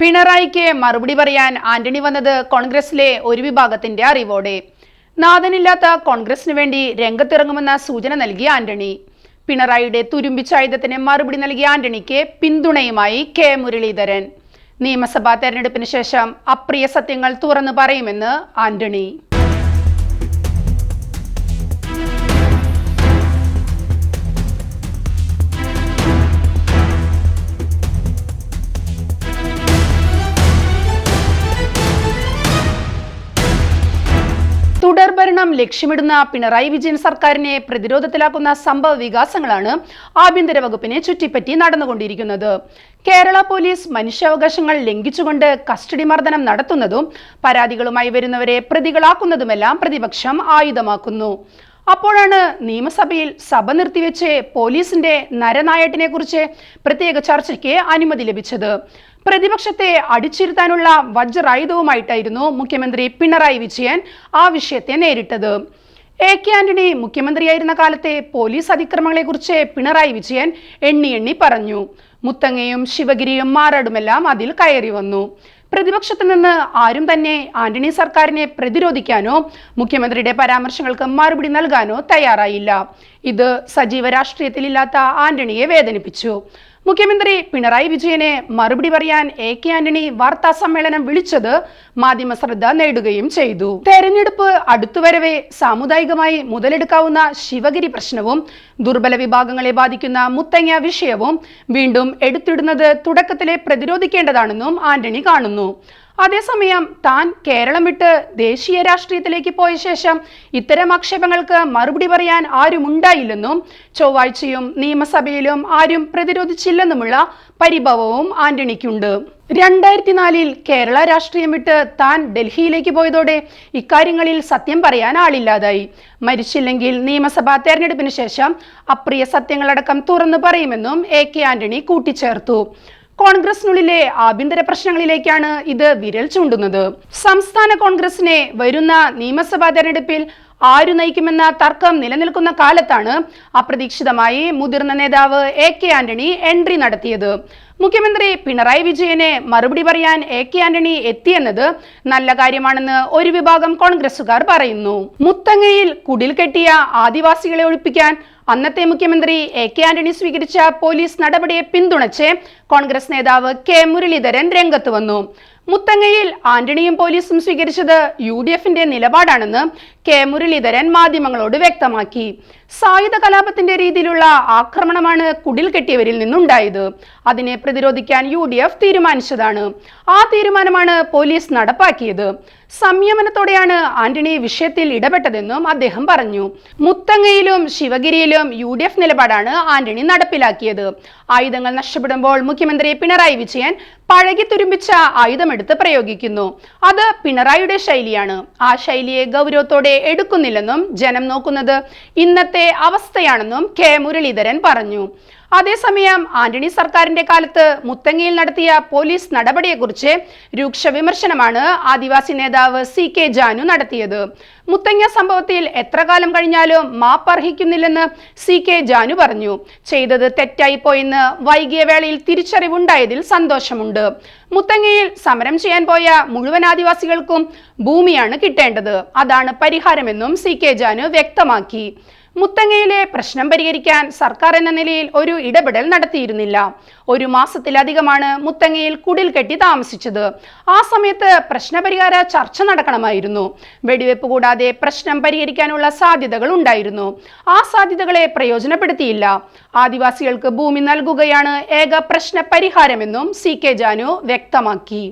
പിണറായിക്ക് മറുപടി പറയാൻ ആന്റണി വന്നത് കോൺഗ്രസിലെ ഒരു വിഭാഗത്തിന്റെ അറിവോടെ. നാഥനില്ലാത്ത കോൺഗ്രസിന് വേണ്ടി രംഗത്തിറങ്ങുമെന്ന സൂചന നൽകി ആന്റണി. പിണറായിയുടെ തുരുമ്പിച്ചായുധത്തിന് മറുപടി നൽകിയ ആന്റണിക്ക് പിന്തുണയുമായി കെ മുരളീധരൻ. നിയമസഭാ തെരഞ്ഞെടുപ്പിന് ശേഷം അപ്രിയ സത്യങ്ങൾ തുറന്നു പറയുമെന്ന് ആന്റണി. തുടർഭരണം ലക്ഷ്യമിടുന്ന പിണറായി വിജയൻ സർക്കാരിനെ പ്രതിരോധത്തിലാക്കുന്ന സംഭവ വികാസങ്ങളാണ് ആഭ്യന്തര വകുപ്പിനെ ചുറ്റിപ്പറ്റി നടന്നുകൊണ്ടിരിക്കുന്നത്. കേരള പോലീസ് മനുഷ്യാവകാശങ്ങൾ ലംഘിച്ചുകൊണ്ട് കസ്റ്റഡി മർദ്ദനം നടത്തുന്നതും പരാതികളുമായി വരുന്നവരെ പ്രതികളാക്കുന്നതുമെല്ലാം പ്രതിപക്ഷം ആയുധമാക്കുന്നു. അപ്പോഴാണ് നിയമസഭയിൽ സഭ നിർത്തിവെച്ച് പോലീസിന്റെ നരനായട്ടിനെ കുറിച്ച് പ്രത്യേക ചർച്ചയ്ക്ക് അനുമതി ലഭിച്ചത്. പ്രതിപക്ഷത്തെ അടിച്ചിരുത്താനുള്ള വജ്രായുധവുമായിട്ടായിരുന്നു മുഖ്യമന്ത്രി പിണറായി വിജയൻ ആ വിഷയത്തെ നേരിട്ടത്. എ കെ ആന്റണി മുഖ്യമന്ത്രിയായിരുന്ന കാലത്തെ പോലീസ് അതിക്രമങ്ങളെക്കുറിച്ച് പിണറായി വിജയൻ എണ്ണി എണ്ണി പറഞ്ഞു. മുത്തങ്ങയും ശിവഗിരിയും മാറാടുമെല്ലാം അതിൽ കയറി വന്നു. പ്രതിപക്ഷത്ത് നിന്ന് ആരും തന്നെ ആന്റണി സർക്കാരിനെ പ്രതിരോധിക്കാനോ മുഖ്യമന്ത്രിയുടെ പരാമർശങ്ങൾക്ക് മറുപടി നൽകാനോ തയ്യാറായില്ല. ഇത് സജീവ രാഷ്ട്രീയത്തിലില്ലാത്ത ആന്റണിയെ വേദനിപ്പിച്ചു. മുഖ്യമന്ത്രി പിണറായി വിജയനെ മറുപടി പറയാൻ എ കെ ആന്റണി വാർത്താ സമ്മേളനം വിളിച്ചത് മാധ്യമ ശ്രദ്ധ നേടുകയും ചെയ്തു. തെരഞ്ഞെടുപ്പ് അടുത്തുവരവേ സാമുദായികമായി മുതലെടുക്കാവുന്ന ശിവഗിരി പ്രശ്നവും ദുർബല വിഭാഗങ്ങളെ ബാധിക്കുന്ന മുത്തങ്ങ വിഷയവും വീണ്ടും എടുത്തിടുന്നത് തുടക്കത്തിലെ പ്രതിരോധിക്കേണ്ടതാണെന്നും ആന്റണി കാണുന്നു. അതേസമയം താൻ കേരളം വിട്ട് ദേശീയ രാഷ്ട്രീയത്തിലേക്ക് പോയ ശേഷം ഇത്തരം ആക്ഷേപങ്ങൾക്ക് മറുപടി പറയാൻ ആരും ഉണ്ടായില്ലെന്നും ചൊവ്വാഴ്ചയും നിയമസഭയിലും ആരും പ്രതിരോധിച്ചില്ലെന്നുമുള്ള പരിഭവവും ആന്റണിക്കുണ്ട്. രണ്ടായിരത്തി നാലിൽ കേരള രാഷ്ട്രീയം വിട്ട് താൻ ഡൽഹിയിലേക്ക് പോയതോടെ ഇക്കാര്യങ്ങളിൽ സത്യം പറയാൻ ആളില്ലാതായി. മരിച്ചില്ലെങ്കിൽ നിയമസഭാ തെരഞ്ഞെടുപ്പിന് ശേഷം അപ്രിയ സത്യങ്ങളടക്കം തുറന്നു പറയുമെന്നും എ കെ ആന്റണി കൂട്ടിച്ചേർത്തു. കോൺഗ്രസിനുള്ളിലെ ആഭ്യന്തര പ്രശ്നങ്ങളിലേക്കാണ് ഇത് വിരൽ ചൂണ്ടുന്നത്. സംസ്ഥാന കോൺഗ്രസിനെ വരുന്ന നിയമസഭാ തെരഞ്ഞെടുപ്പിൽ ആരു നയിക്കുമെന്ന തർക്കം നിലനിൽക്കുന്ന കാലത്താണ് അപ്രതീക്ഷിതമായി മുതിർന്ന നേതാവ് എ കെ ആന്റണി എൻട്രി നടത്തിയത്. മുഖ്യമന്ത്രി പിണറായി വിജയനെ മറുപടി പറയാൻ എ കെ ആന്റണി എത്തിയെന്നത് നല്ല കാര്യമാണെന്ന് ഒരു വിഭാഗം കോൺഗ്രസുകാർ പറയുന്നു. മുത്തങ്ങയിൽ കുടിൽ കെട്ടിയ ആദിവാസികളെ ഒഴിപ്പിക്കാൻ അന്നത്തെ മുഖ്യമന്ത്രി എ കെ ആന്റണി സ്വീകരിച്ച പോലീസ് നടപടിയെ പിന്തുണച്ച് കോൺഗ്രസ് നേതാവ് കെ മുരളീധരൻ രംഗത്ത് വന്നു. മുത്തങ്ങയിൽ ആന്റണിയും പോലീസും സ്വീകരിച്ചത് യു ഡി എഫിന്റെ നിലപാടാണെന്ന് കെ മുരളീധരൻ മാധ്യമങ്ങളോട് വ്യക്തമാക്കി. സായുധ കലാപത്തിന്റെ രീതിയിലുള്ള ആക്രമണമാണ് കുടിൽ കെട്ടിയവരിൽ നിന്നുണ്ടായത്. അതിനെ പ്രതിരോധിക്കാൻ യു ഡി എഫ് തീരുമാനിച്ചതാണ്. ആ തീരുമാനമാണ് പോലീസ് നടപ്പാക്കിയത്. സംയമനത്തോടെയാണ് ആന്റണി വിഷയത്തിൽ ഇടപെട്ടതെന്നും അദ്ദേഹം പറഞ്ഞു. മുത്തങ്ങയിലും ശിവഗിരിയിലും യു ഡി എഫ് നിലപാടാണ് ആന്റണി നടപ്പിലാക്കിയത്. ആയുധങ്ങൾ നഷ്ടപ്പെടുമ്പോൾ മുഖ്യമന്ത്രി പിണറായി വിജയൻ പഴകി തുരുമ്പിച്ച ആയുധമെടുത്ത് പ്രയോഗിക്കുന്നു. അത് പിണറായിയുടെ ശൈലിയാണ്. ആ ശൈലിയെ ഗൗരവത്തോടെ എടുക്കുന്നില്ലെന്നും ജനം നോക്കുന്നത് ഇന്നത്തെ അവസ്ഥയാണെന്നും കെ മുരളീധരൻ പറഞ്ഞു. അതേസമയം ആന്റണി സർക്കാരിന്റെ കാലത്ത് മുത്തങ്ങയിൽ നടത്തിയ പോലീസ് നടപടിയെക്കുറിച്ച് രൂക്ഷ വിമർശനമാണ് ആദിവാസി നേതാവ് സി കെ ജാനു നടത്തിയത്. മുത്തങ്ങ സംഭവത്തിൽ എത്ര കാലം കഴിഞ്ഞാലും മാപ്പ് അർഹിക്കുന്നില്ലെന്ന് സി കെ ജാനു പറഞ്ഞു. ചെയ്തത് തെറ്റായി പോയെന്ന് വൈകിയ വേളയിൽ തിരിച്ചറിവുണ്ടായതിൽ സന്തോഷമുണ്ട്. മുത്തങ്ങയിൽ സമരം ചെയ്യാൻ പോയ മുഴുവൻ ആദിവാസികൾക്കും ഭൂമിയാണ് കിട്ടേണ്ടത്. അതാണ് പരിഹാരമെന്നും സി കെ ജാനു വ്യക്തമാക്കി. മുത്തങ്ങയിലെ പ്രശ്നം പരിഹരിക്കാൻ സർക്കാർ എന്ന നിലയിൽ ഒരു ഇടപെടൽ നടത്തിയിരുന്നില്ല. ഒരു മാസത്തിലധികമാണ് മുത്തങ്ങയിൽ കുടിൽ കെട്ടി താമസിച്ചത്. ആ സമയത്ത് പ്രശ്നപരിഹാര ചർച്ച നടക്കണമായിരുന്നു. വെടിവെപ്പ് കൂടാതെ പ്രശ്നം പരിഹരിക്കാനുള്ള സാധ്യതകൾ ഉണ്ടായിരുന്നു. ആ സാധ്യതകളെ പ്രയോജനപ്പെടുത്തിയില്ല. ആദിവാസികൾക്ക് ഭൂമി നൽകുകയാണ് ഏക പ്രശ്ന പരിഹാരമെന്നും സി കെ ജാനു വ്യക്തമാക്കി.